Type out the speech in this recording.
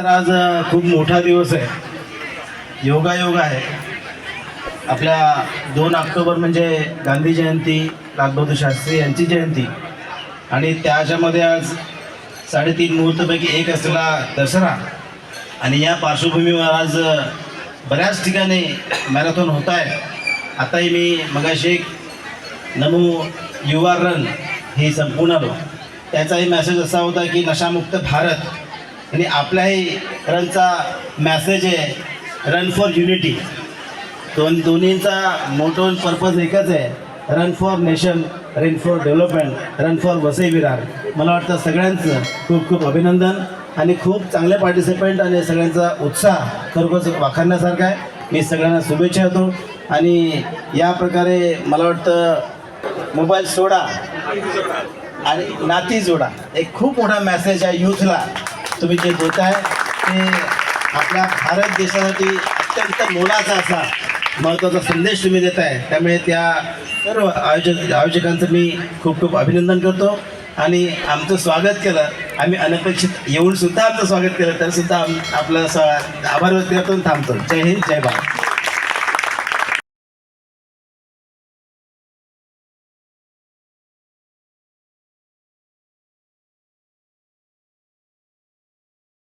तर आज खूप मोठा दिवस आहे. योगायोग आहे. आपल्या दोन ऑक्टोबर म्हणजे गांधी जयंती लालबहादूर शास्त्री यांची जयंती. आणि त्याच्यामध्ये आज साडेतीन मुहूर्तपैकी एक असलेला दसरा. आणि या पार्श्वभूमीवर आज बऱ्याच ठिकाणी मॅरेथॉन होत आहे. आताही मी मगाशी एक नमो युवा रन हे संपूर्ण आलो. त्याचाही मेसेज असा होता की नशामुक्त भारत आणि आपल्याही रनचा मॅसेज आहे रन फॉर युनिटी दोन दोन्हींचा मोठो पर्पज एकच आहे. Run for nation run for development run for Vasai Virar. मला वाटतं सगळ्यांचं खूप खूप अभिनंदन आणि खूप चांगले पार्टिसिपंट आणि सगळ्यांचा उत्साह खरोखरच वाखाणण्यासारखा आहे. मी सगळ्यांना शुभेच्छा देतो. आणि या प्रकारे मला वाटतं मोबाईल सोडा आणि नाती जोडा. एक खूप मोठा मेसेज आहे यूथला तुम्ही जे देताय ते आपल्या भारत देशासाठी अत्यंत मोलाचा असा महत्त्वाचा संदेश तुम्ही देत आहे त्यामुळे त्या सर्व आयोजक आयोजकांचं मी खूप खूप अभिनंदन करतो. आणि आमचं स्वागत केलं. आम्ही अनपेक्षित येऊन सुद्धा आमचं स्वागत केलं तर सुद्धा आपलं आभार व्यक्त करतो थांबतो. जय हिंद जय भारत.